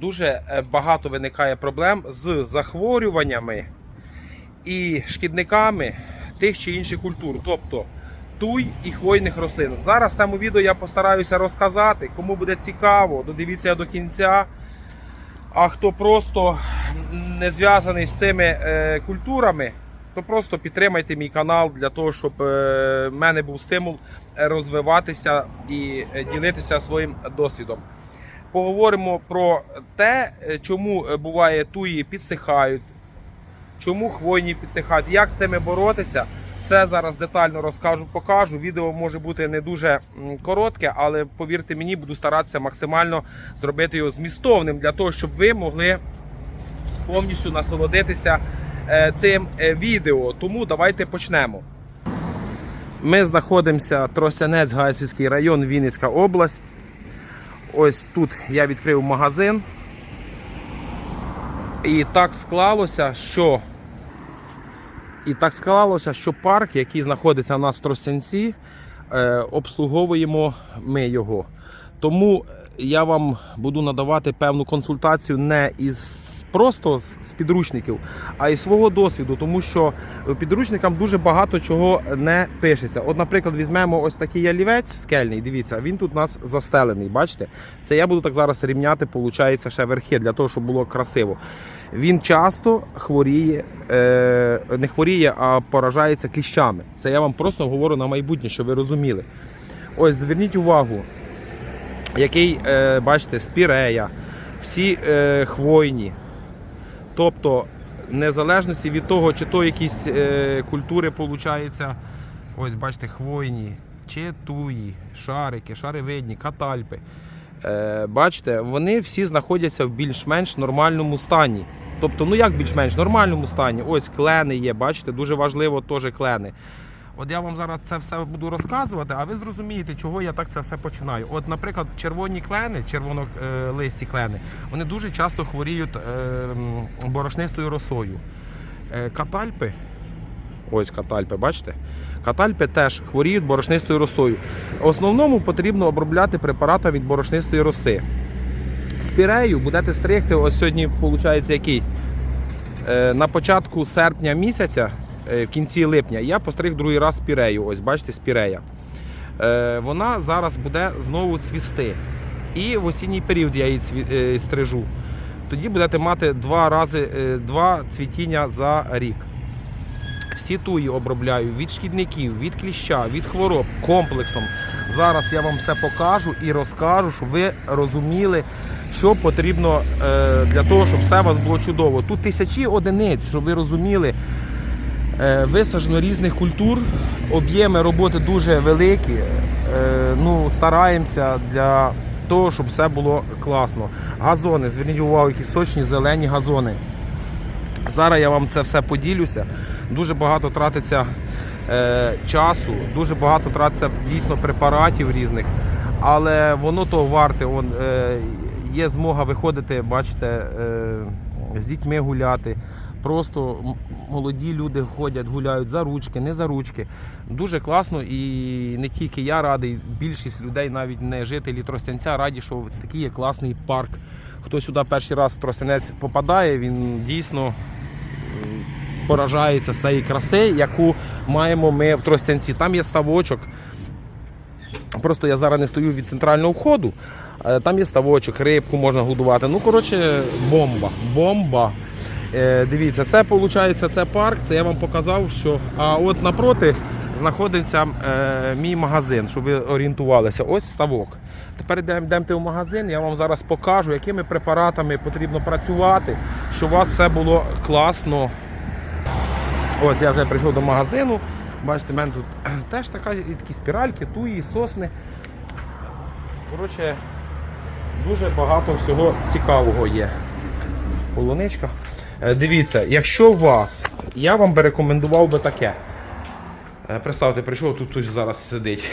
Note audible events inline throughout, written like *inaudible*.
дуже е, багато виникає проблем з захворюваннями і шкідниками тих чи інших культур, тобто туй і хвойних рослин. Зараз в цьому відео я постараюся розказати. Кому буде цікаво, додивіться до кінця. А хто просто не зв'язаний з цими е, культурами, то просто підтримайте мій канал для того, щоб е, в мене був стимул розвиватися і ділитися своїм досвідом. Поговоримо про те, е, чому е, буває туї підсихають, чому хвойні підсихають, як з цими боротися. Все зараз детально розкажу, покажу. Відео може бути не дуже коротке, але повірте мені, буду старатися максимально зробити його змістовним для того, щоб ви могли повністю насолодитися е, цим відео. Тому давайте почнемо. Ми знаходимося Тросянець, Гайсівський район, Вінницька область. Ось тут я відкрив магазин. І так склалося, що і так склалося, що парк, який знаходиться у нас е, обслуговуємо ми його. Тому я вам буду надавати певну консультацію не із просто з підручників, а із свого досвіду, тому що підручникам дуже багато чого не пишеться. От, наприклад, візьмемо ось такий ялівець скельний. Дивіться, він тут у нас застелений. Бачите? Це я буду так зараз рівняти, виходить, ще верхи для того, щоб було красиво. Він часто хворіє, е, не хворіє, а поражається кліщами. Це я вам просто говорю на майбутнє, щоб ви розуміли. Ось зверніть увагу, який, е, бачите, спірея, всі е, хвойні. Тобто, незалежності від того, чи то якісь е, культури виходить, ось бачите, хвойні, чи туї, шарики, шаривидні, катальпи. Е, бачите, вони всі знаходяться в більш-менш нормальному стані. Тобто, ну як більш-менш нормальному стані. Ось клени є, бачите, дуже важливо теж клени. От я вам зараз це все буду розказувати, а ви зрозумієте, чого я так це все починаю. От, наприклад, червоні клени, червонолисті клени, вони дуже часто хворіють е, борошнистою росою. Е, катальпи, ось катальпи, бачите? Катальпи теж хворіють борошнистою росою. В основному потрібно обробляти препарати від борошнистої роси. Спірею будете стригти, ось сьогодні, виходить, який? Е, на початку серпня місяця, е, в кінці липня, я постриг другий раз спірею. Ось бачите, спірея. Е, Вона зараз буде знову цвісти. І в осінній період я її е, стрижу. Тоді будете мати два рази е, два цвітіння за рік. Всі туї обробляю від шкідників, від кліща, від хвороб комплексом. Зараз я вам все покажу і розкажу, щоб ви розуміли, що потрібно е, для того, щоб все у вас було чудово. Тут тисячі одиниць, щоб ви розуміли, е, висаджено різних культур, об'єми роботи дуже великі. Е, ну, стараємося для того, щоб все було класно. Газони, зверніть увагу, які сочні зелені газони. Зараз я вам це все поділюся. Дуже багато тратиться е, часу, дуже багато тратиться дійсно препаратів різних, але воно того варте. Он, е, є змога виходити, бачите, е, з дітьми гуляти. Просто молоді люди ходять, гуляють за ручки, не за ручки. Дуже класно і не тільки я радий, більшість людей, навіть не жителі Тростянця, раді, що такий є класний парк. Хто сюди перший раз в Тростянець попадає, він дійсно поражається з цієї краси, яку маємо ми в Тростянці. Там є ставочок. Просто я зараз не стою від центрального входу. е, Там є ставочок, рибку можна годувати. Ну, коротше, бомба. Бомба. Е, дивіться, це виходить, це парк, це я вам показав, що. А от напроти знаходиться е, мій магазин, щоб ви орієнтувалися. Ось ставок. Тепер йдемо в магазин, я вам зараз покажу, якими препаратами потрібно працювати, щоб у вас все було класно. Ось я вже прийшов до магазину. Бачите, в мене тут *clears throat* теж така, і такі спіральки, туї, сосни. Коротше, дуже багато всього цікавого є. Полуничка. Е, Дивіться, якщо у вас, я вам би рекомендував би таке. Е, Представте, прийшов, тут хтось зараз сидить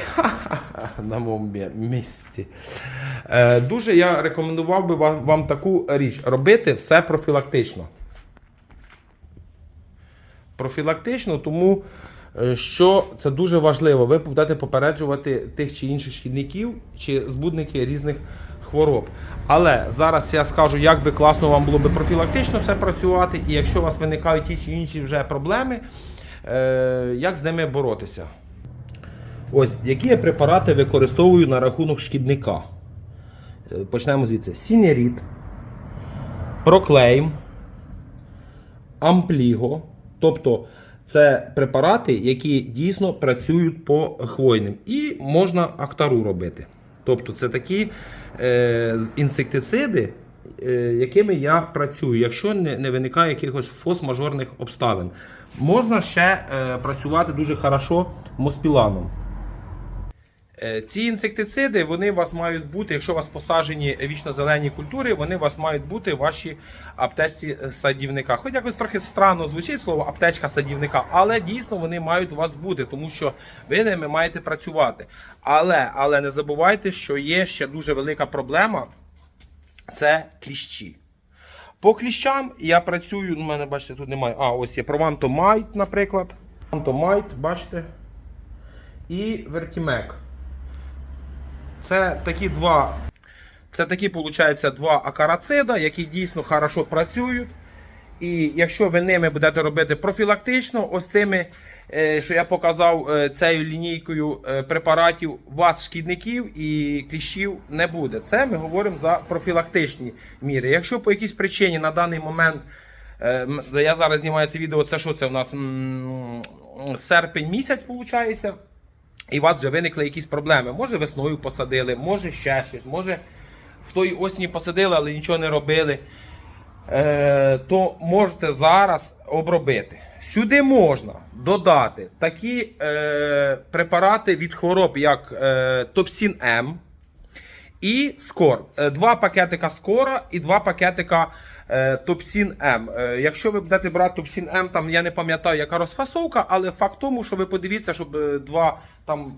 *laughs* на моєму місці. Е, Дуже я рекомендував би вам, таку річ. Робити все профілактично профілактично, тому що це дуже важливо. Ви будете попереджувати тих чи інших шкідників чи збудники різних хвороб. Але зараз я скажу, як би класно вам було би профілактично все працювати, і якщо у вас виникають ті чи інші вже проблеми, е, як з ними боротися. Ось, які я препарати використовую на рахунок шкідника. Е, Почнемо звідси. Сінеріт, Проклейм, Ампліго. Тобто це препарати, які дійсно працюють по хвойним. І можна актару робити. Тобто це такі е, інсектициди, е, якими я працюю, якщо не, не виникає якихось фос-мажорних обставин. Можна ще е, працювати дуже хорошо моспіланом. Е, Ці інсектициди вони у вас мають бути, якщо у вас посаджені вічно-зелені культури, вони у вас мають бути в вашій аптечці садівника. Хоч якось трохи странно звучить слово аптечка садівника, але дійсно вони мають у вас бути, тому що ви ними маєте працювати. Але, але не забувайте, що є ще дуже велика проблема це кліщі. По кліщам я працюю, у мене бачите, тут немає. А, ось є Провантомайт, наприклад. Провантомайт, бачите. І Вертімек. Це такі два. Це такі, виходить, два акарацида, які дійсно хорошо працюють. І якщо ви ними будете робити профілактично, ось цими, е, що я показав е, цією лінійкою е, препаратів, вас шкідників і кліщів не буде. Це ми говоримо за профілактичні міри. Якщо по якійсь причині на даний момент, я зараз знімаю це відео, це що це у нас серпень місяць, виходить. І у вас вже виникли якісь проблеми. Може весною посадили, може ще щось, може в той осені посадили, але нічого не робили. Е, то можете зараз обробити. Сюди можна додати такі е, препарати від хвороб, як е, Топсін М і Скор. Е, Два пакетика Скора і два пакетика Топсін М. Е, якщо ви будете брати Топсін М, там я не пам'ятаю, яка розфасовка, але факт тому, що ви подивіться, щоб е, два там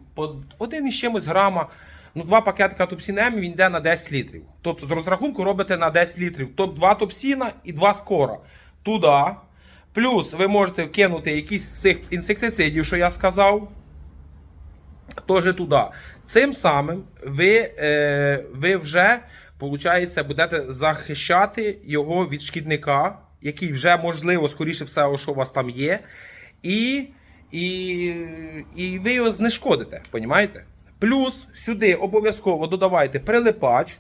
один із чимось грама. Ну, два пакетика Топсін М він йде на 10 літрів. Тобто з розрахунку робите на 10 літрів. Тобто два Топсіна і два скора. Туди. Плюс ви можете кинути якісь з цих інсектицидів, що я сказав. Теж туди. Цим самим ви, е, ви вже, виходить, будете захищати його від шкідника, який вже, можливо, скоріше все, що у вас там є. І, і, і ви його знешкодите, понімаєте? Плюс сюди обов'язково додавайте прилипач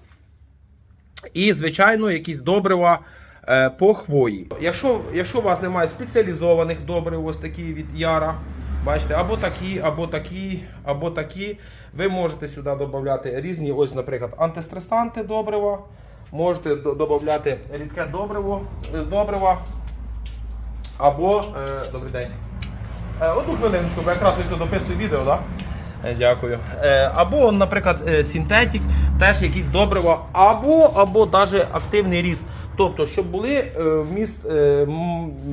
і, звичайно, якісь добрива е, по хвої. Якщо, якщо у вас немає спеціалізованих добрив, ось такі від Яра, бачите, або такі, або такі, або такі, ви можете сюди додати різні, ось, наприклад, антистресанти добрива, можете додати рідке добриво, е, добрива, або. Е, добрий день. Е, Одну хвилиночку, бо якраз ось дописую відео, так? Е, Дякую. Е, Або, наприклад, е, синтетик, теж якісь добрива, або, або навіть активний ріст. Тобто, щоб були е, вміст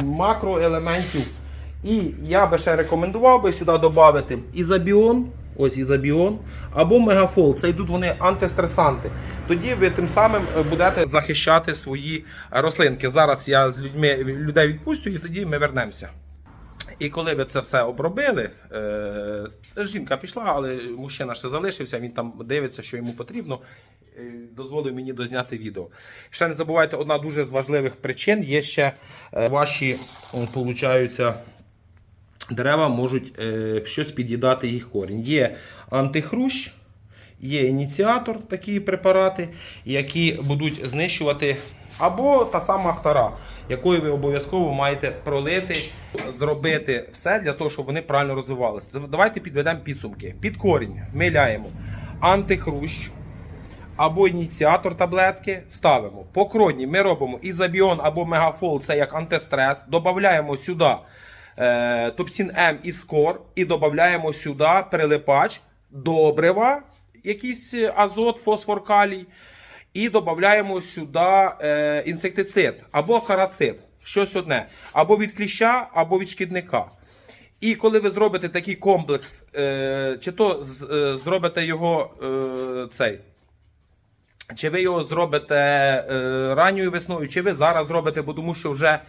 макроелементів. І я би ще рекомендував би сюди додати ізобіон, ось ізобіон, або мегафол. Це йдуть вони антистресанти. Тоді ви тим самим е, будете захищати свої рослинки. Зараз я з людьми людей відпустю і тоді ми вернемося. І коли ви це все обробили, е, жінка пішла, але мужчина ще залишився, він там дивиться, що йому потрібно. е, Дозволив мені дозняти відео. Ще не забувайте, одна дуже з важливих причин є ще ваші, получаються, дерева можуть е, щось під'їдати їх корінь. Є антихрущ, є ініціатор, такі препарати, які будуть знищувати, або та сама ахтара, якою ви обов'язково маєте пролити, зробити все для того, щоб вони правильно розвивалися. Давайте підведемо підсумки. Під корінь ми ляємо антихрущ. Або ініціатор таблетки ставимо. По кроні ми робимо ізобіон або мегафол, це як антистрес. Додаємо сюди е, топсін М і скор, і додаємо сюди прилипач, добрива, якийсь азот, фосфор, калій. І додаємо сюди е, інсектицид або карацид. Щось одне. Або від кліща, або від шкідника. І коли ви зробите такий комплекс, е, чи то зробите його цей. Чи ви його зробите ранньою весною, чи ви зараз зробите, бо тому що вже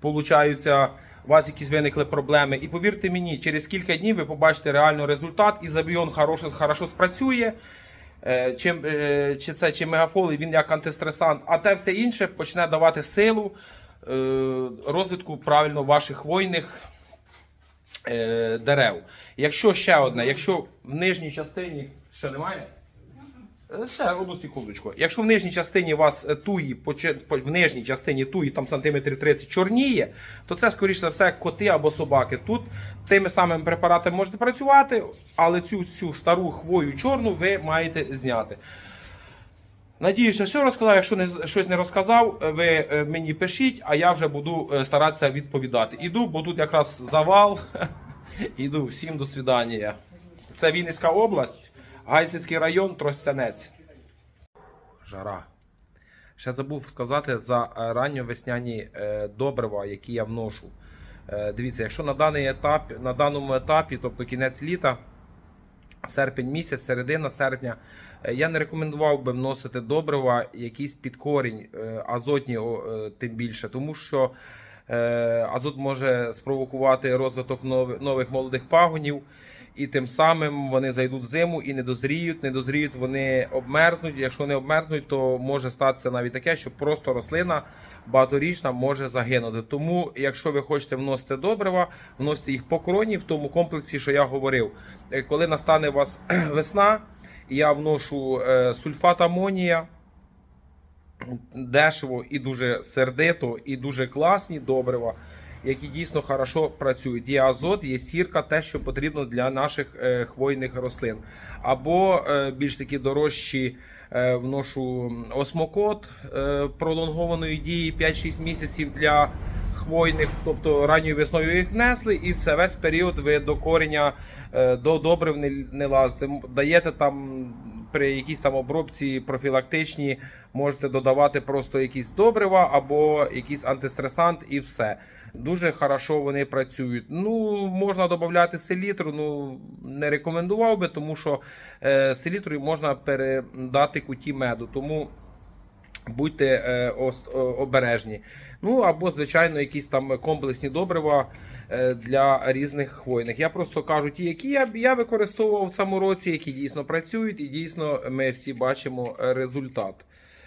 получаються, у вас якісь виникли проблеми. І повірте мені, через кілька днів ви побачите реально результат, і забіон хорошо, хорошо спрацює. Е, Чим, е, чи це чи мегафол, і він як антистресант, а те все інше почне давати силу е, розвитку правильно ваших хвойних дерев. Якщо ще одне, якщо в нижній частині ще немає. Ще одну секундочку. Якщо в нижній частині у вас е, туї, в нижній частині туї там сантиметрів 30 чорніє, то це, скоріш за все, коти або собаки. Тут тими самими препаратами можете працювати, але цю, цю стару хвою чорну ви маєте зняти. Надіюся, все розказав. Якщо не, щось не розказав, е, ви е, мені пишіть, а я вже буду старатися відповідати. Іду, бо тут якраз завал. *laughs* Іду, всім до свидання. Це Вінницька область, Гайсинський район, Тростянець. Жара. Ще забув сказати за е, ранньовесняні е, добрива, які я вношу. Е, Дивіться, якщо на даний етап, на даному етапі, тобто кінець літа, серпень місяць, середина серпня, я не рекомендував би вносити добрива якісь під корінь, азотні тим більше, тому що азот може спровокувати розвиток нових молодих пагонів, і тим самим вони зайдуть в зиму і не дозріють. Не дозріють, вони обмерзнуть. Якщо не обмерзнуть, то може статися навіть таке, що просто рослина багаторічна може загинути. Тому, якщо ви хочете вносити добрива, вносите їх по кроні в тому комплексі, що я говорив. Е, Коли настане у вас *clears throat* весна, я вношу е, сульфат амонія. Дешево і дуже сердито, і дуже класні добрива, які дійсно хорошо працюють. Є азот, є сірка, те, що потрібно для наших е, хвойних рослин. Або е, більш такі дорожчі е, вношу осмокот пролонгованої дії 5-6 місяців для хвойних, тобто ранньою весною їх внесли, і все весь період ви до кореня е, до добрив не, не лазите. Даєте там при якійсь там обробці профілактичні, можете додавати просто якісь добрива або якийсь антистресант і все. Дуже хорошо вони працюють. Ну, можна додати селітру, ну не рекомендував би, тому що е, селітрою можна передати куті меду. Тому будьте е, обережні. Ну або, звичайно, якісь там комплексні добрива е, для різних хвойних. Я просто кажу ті, які я, я використовував в цьому році, які дійсно працюють, і дійсно ми всі бачимо результат.